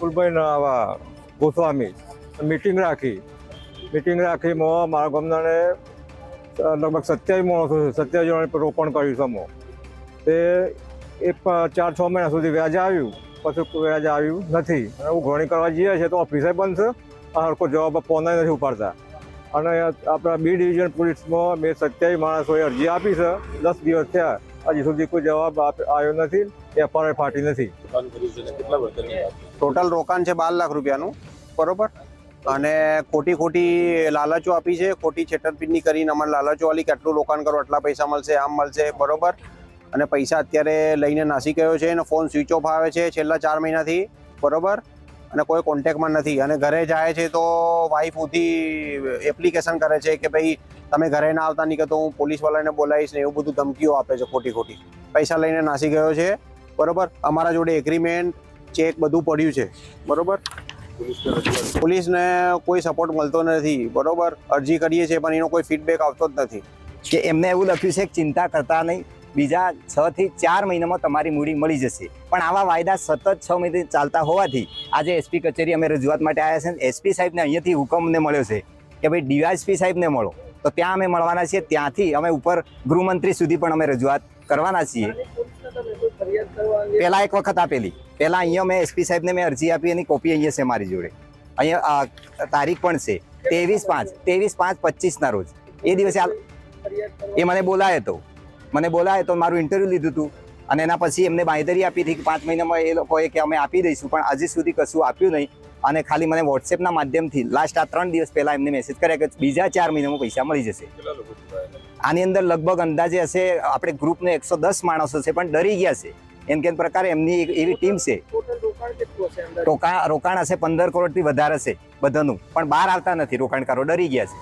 ફૂલભાઈ આવા ગોસ્વામી મિટિંગ રાખી. મિટિંગ રાખીમાં મારા ગામનાને લગભગ સત્યાવીસ માણસો સત્યાવીસ જણાને રોપણ કર્યું સમો તે એ ચાર, છ મહિના સુધી વ્યાજ આવ્યું. પછી વ્યાજ આવ્યું નથી. અને ઉઘરણી કરવા જઈએ છીએ તો ઓફિસે બંધ છે. હરકો જવાબ ફોન નથી ઉપાડતા. અને આપણા બી ડિવિઝન પોલીસમાં મેં સત્યાવીસ માણસોએ અરજી આપી છે. દસ દિવસ થયા. હજી સુધી કોઈ જવાબ આવ્યો નથી, એફઆરઆઈ ફાટી નથી. કેટલા ટોટલ રોકાણ છે બાર લાખ રૂપિયાનું, બરોબર? અને ખોટી ખોટી લાલચો આપી છે, ખોટી છેતરપિંડી કરીને અમારે લાલચો વાલી કે આટલું રોકાણ કરો, આટલા પૈસા મળશે, આમ મળશે, બરોબર? અને પૈસા અત્યારે લઈને નાસી ગયો છે, અને ફોન સ્વિચ ઓફ આવે છે છેલ્લા ચાર મહિનાથી, બરોબર? અને કોઈ કોન્ટેક્ટમાં નથી. અને ઘરે જાય છે તો વાઈફ ઉધી એપ્લિકેશન કરે છે કે ભાઈ તમે ઘરે ના આવતા નહીં કે તો હું પોલીસવાળાને બોલાવીશ ને એવું બધું ધમકીઓ આપે છે ખોટી ખોટી. પૈસા લઈને નાસી ગયો છે. બરોબર? અમારા જોડે એગ્રીમેન્ટ ચેક બધું પડ્યું છે. બરોબર? પોલીસને પોલીસને કોઈ સપોર્ટ મળતો નથી. બરોબર? અરજી કરીએ છીએ પણ એનો કોઈ ફીડબેક આવતો જ નથી. કે એમને એવું લખ્યું છે કે ચિંતા કરતા નહીં. બીજા છ થી ચાર મહિનામાં તમારી મૂડી મળી જશે. પણ આવા વાયદા સતત છ મહિને ચાલતા હોવાથી આજે એસપી કચેરી અમે રજૂઆત માટે આવ્યા છે એસપી સાહેબને અહીંયાથી હુકમને મળ્યો છે કે ભાઈ ડીવાયસપી સાહેબને મળો. તો ત્યાં અમે મળવાના છીએ, ત્યાંથી અમે ઉપર ગૃહમંત્રી સુધી પણ અમે રજૂઆત કરવાના છીએ. પહેલાં એક વખત આપેલી. પહેલાં અહીંયા મેં એસપી સાહેબને મેં અરજી આપી, એની કોપી અહીંયા છે મારી જોડે. અહીંયા તારીખ પણ છે. ત્રેવીસ પાંચ ત્રેવીસ પાંચ પચીસના રોજ. એ દિવસે એ મને બોલાયો હતો મને બોલાવે તો મારું ઇન્ટરવ્યૂ લીધું હતું અને એના પછી એમને બાંયધરી આપી હતી કે પાંચ મહિનામાં એ લોકોએ કે અમે આપી દઈશું પણ હજી સુધી કશું આપ્યું નહીં. અને ખાલી મને વોટ્સએપના માધ્યમથી લાસ્ટ આ ત્રણ દિવસ પહેલાં એમને મેસેજ કર્યા કે બીજા ચાર મહિનામાં પૈસા મળી જશે. આની અંદર લગભગ અંદાજે હશે આપણે ગ્રુપને એકસો દસ માણસો છે પણ ડરી ગયા છે. એમ કેમ પ્રકારે એમની એક એવી ટીમ છે. રોકાણ રોકાણ હશે પંદર કરોડથી વધારે છે બધાનું. પણ બહાર આવતા નથી રોકાણકારો ડરી ગયા છે.